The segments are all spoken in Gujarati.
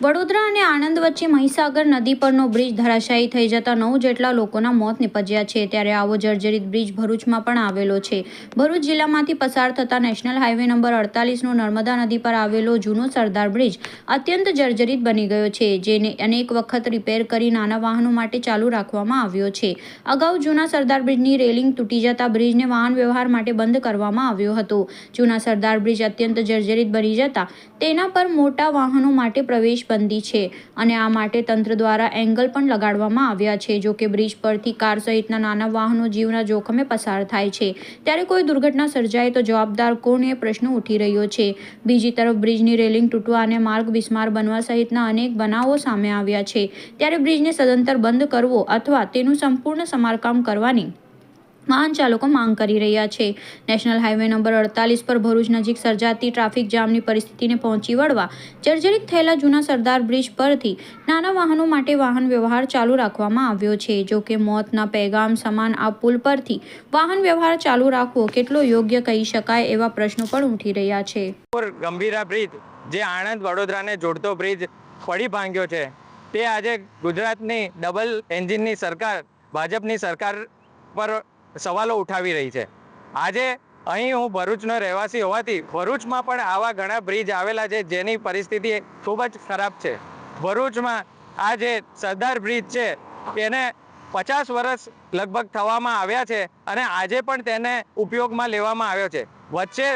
વડોદરા અને આણંદ વચ્ચે મહીસાગર નદી પરનો બ્રિજ ધરાશાયી થઈ જતા નવ જેટલા લોકોના મોત નિપજ્યા છે. ત્યારે આવો જર્જરિત બ્રિજ ભરૂચમાં પણ આવેલો છે. ભરૂચ જિલ્લામાંથી પસાર થતા નેશનલ હાઈવે નંબર અડતાલીસનો નર્મદા નદી પર આવેલો જૂનો સરદાર બ્રિજ અત્યંત જર્જરિત બની ગયો છે, જેને અનેક વખત રિપેર કરી નાના વાહનો માટે ચાલુ રાખવામાં આવ્યો છે. અગાઉ જૂના સરદાર બ્રિજની રેલિંગ તૂટી જતા બ્રિજને વાહન વ્યવહાર માટે બંધ કરવામાં આવ્યો હતો. જૂના સરદાર બ્રિજ અત્યંત જર્જરિત બની જતા તેના પર મોટા વાહનો માટે પ્રવેશ બંધી છે અને આ માટે તંત્ર દ્વારા એંગલ પણ લગાડવામાં આવ્યા છે. જો કે બ્રિજ પરથી કાર સહિતના નાના વાહનો જીવના જોખમે પસાર થાય છે. ત્યારે કોઈ દુર્ઘટના સર્જાય તો જવાબદાર કોણ એ પ્રશ્ન ઉઠી રહ્યો છે. બીજી તરફ બ્રિજની રેલિંગ તૂટવા અને માર્ગ બિસ્માર બનવા સહિતના અનેક બનાવો સામે આવ્યા છે. ત્યારે બ્રિજને સદંતર બંધ કરવો અથવા તેનું સંપૂર્ણ સમારકામ કરવાની વાહન ચાલકો માંગ કરી રહ્યા છે. નેશનલ હાઈવે નંબર અડતાલીસ પર ભરૂચ નજીક સર્જાતી ટ્રાફિક જામની પરિસ્થિતિને પહોંચી વળવા જર્જરિત થયેલા જૂના સરદાર બ્રિજ પરથી નાના વાહનો માટે વાહન વ્યવહાર ચાલુ રાખવામાં આવ્યો છે. જો કે મોતના પેગામ સમાન આ પુલ પરથી વાહન વ્યવહાર ચાલુ રાખવો કેટલો યોગ્ય કહી શકાય એવા પ્રશ્નો પણ ઉઠી રહ્યા છે. બ્રિજ, જે આણંદ વડોદરાને જોડતો બ્રિજ પડી ભાંગ્યો છે, તે આજે ગુજરાતની ડબલ એન્જિનની સરકાર, ભાજપની સરકાર પર સવાલો ઉઠાવી રહી છે. આજે અહીં હું ભરૂચનો રહેવાસી હોવાથી ભરૂચમાં પણ આવા ઘણા બ્રિજ આવેલા છે જેની પરિસ્થિતિ ખૂબ જ ખરાબ છે. ભરૂચમાં આ જે સરદાર બ્રિજ છે તેને પચાસ વર્ષ લગભગ થવામાં આવ્યા છે અને આજે પણ તેને ઉપયોગમાં લેવામાં આવ્યો છે. વચ્ચે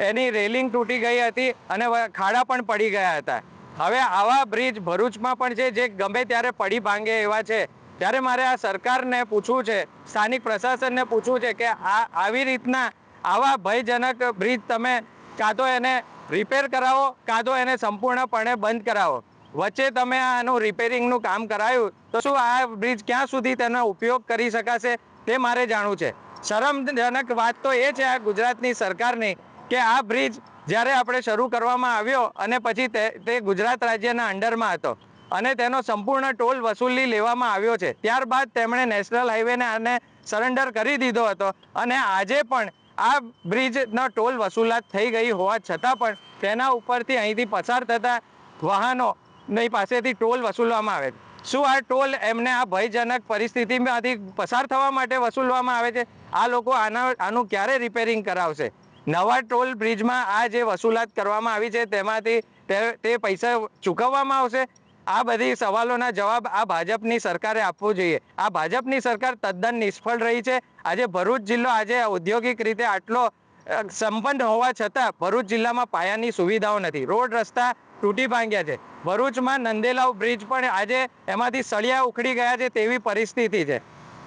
એની રેલિંગ તૂટી ગઈ હતી અને ખાડા પણ પડી ગયા હતા. હવે આવા બ્રિજ ભરૂચમાં પણ છે, જે ગમે ત્યારે પડી ભાંગે એવા છે. ત્યારે મારે આ સરકારને પૂછવું છે, સ્થાનિક પ્રશાસનને પૂછવું છે કે આ આવી રીતના આવા ભયજનક બ્રિજ તમે કાં તો એને રિપેર કરાવો, કાં તો એને સંપૂર્ણપણે બંધ કરાવો. વચ્ચે તમે આનું રિપેરિંગનું કામ કરાયું, તો શું આ બ્રિજ ક્યાં સુધી તેનો ઉપયોગ કરી શકાશે તે મારે જાણવું છે. શરમજનક વાત તો એ છે આ ગુજરાતની સરકારની કે આ બ્રિજ જ્યારે આપણે શરૂ કરવામાં આવ્યો અને પછી તે ગુજરાત રાજ્યના અંડરમાં હતો. અને તેનો સંપૂર્ણ ટોલ વસૂલી લેવામાં આવ્યો છે. ત્યારબાદ તેમણે નેશનલ હાઈવેને આને સરેન્ડર કરી દીધો હતો અને આજે પણ આ બ્રિજનો ટોલ વસૂલાત થઈ ગઈ હોવા છતાં પણ તેના ઉપરથી અહીંથી પસાર થતા વાહનોની પાસેથી ટોલ વસૂલવામાં આવે છે. શું આ ટોલ એમને આ ભયજનક પરિસ્થિતિમાંથી પસાર થવા માટે વસૂલવામાં આવે છે? આ લોકો આના, આનું ક્યારે રિપેરિંગ કરાવશે? નવા ટોલ બ્રિજમાં આ જે વસૂલાત કરવામાં આવી છે તેમાંથી તે- પૈસા ચૂકવવામાં આવશે? આ બધી સવાલોના જવાબ આ ભાજપની સરકારે આપવો જોઈએ. આ ભાજપની સરકાર તદ્દન નિષ્ફળ રહી છે. આજે ભરૂચ જિલ્લો આજે ઔદ્યોગિક રીતે આટલો સંપન્ન હોવા છતાં ભરૂચ જિલ્લામાં પાયાની સુવિધાઓ નથી. રોડ, રસ્તા તૂટી ભાંગ્યા છે. ભરૂચમાં નંદેલાવ બ્રિજ પણ આજે એમાંથી સળિયા ઉખડી ગયા છે તેવી પરિસ્થિતિ છે.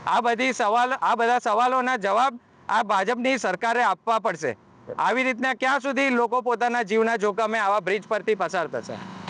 આ બધી સવાલ, આ બધા સવાલોના જવાબ આ ભાજપની સરકારે આપવા પડશે. આવી રીતના ક્યાં સુધી લોકો પોતાના જીવના જોખમે આવા બ્રિજ પરથી પસાર થશે?